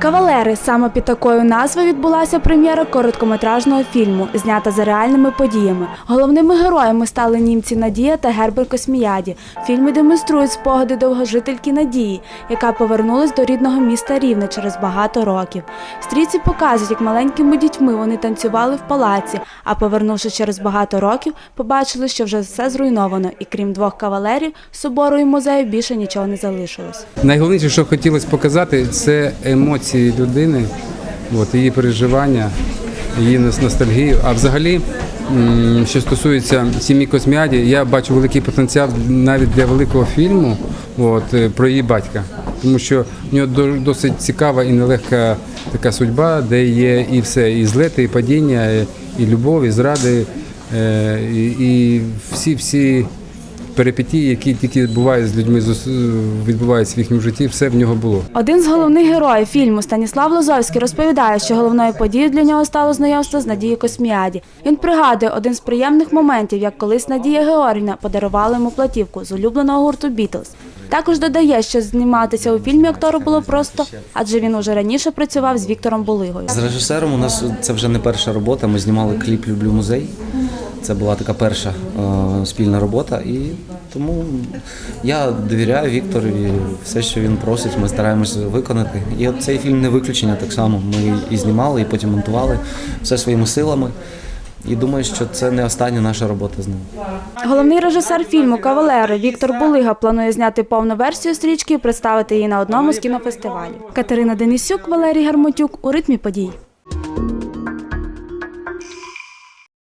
Кавалери саме під такою назвою відбулася прем'єра короткометражного фільму, знята за реальними подіями. Головними героями стали німці Надія та Гербер Косміяді. В фільмі демонструють спогади довгожительки Надії, яка повернулась до рідного міста Рівне через багато років. Стрійці показують, як маленькими дітьми вони танцювали в палаці, а повернувшись через багато років, побачили, що вже все зруйновано, і крім двох кавалерів, собору і музею більше нічого не залишилось. Найголовніше, що хотілося показати, це емоції людини, от, її переживання, її нос- ностальгію. А взагалі, що стосується сім'ї Косміаді, я бачу великий потенціал навіть для великого фільму от, е, про її батька. Тому що в нього досить цікава і нелегка така судьба, де є і все, і злети, і падіння, і- любов, і зради, е, і, і всі всі перипетії, які тільки бувають з людьми, відбуваються в їхньому житті, все в нього було. Один з головних героїв фільму Станіслав Лозовський розповідає, що головною подією для нього стало знайомство з Надією Косміаді. Він пригадує один з приємних моментів, як колись Надія Георгівна подарувала йому платівку з улюбленого гурту Бітлз. Також додає, що зніматися у фільмі актору було просто, адже він уже раніше працював з Віктором Булигою. З режисером у нас це вже не перша робота. Ми знімали кліп Люблю музей. Це була така перша е, спільна робота, і тому я довіряю Вікторові. Все, що він просить, ми стараємося виконати. І от цей фільм не виключення так само. Ми і знімали, і потім монтували все своїми силами. І думаю, що це не остання наша робота з ним. Головний режисер фільму Кавалери Віктор Булига планує зняти повну версію стрічки і представити її на одному з кінофестивалів. Катерина Денисюк, Валерій Гармотюк у ритмі подій.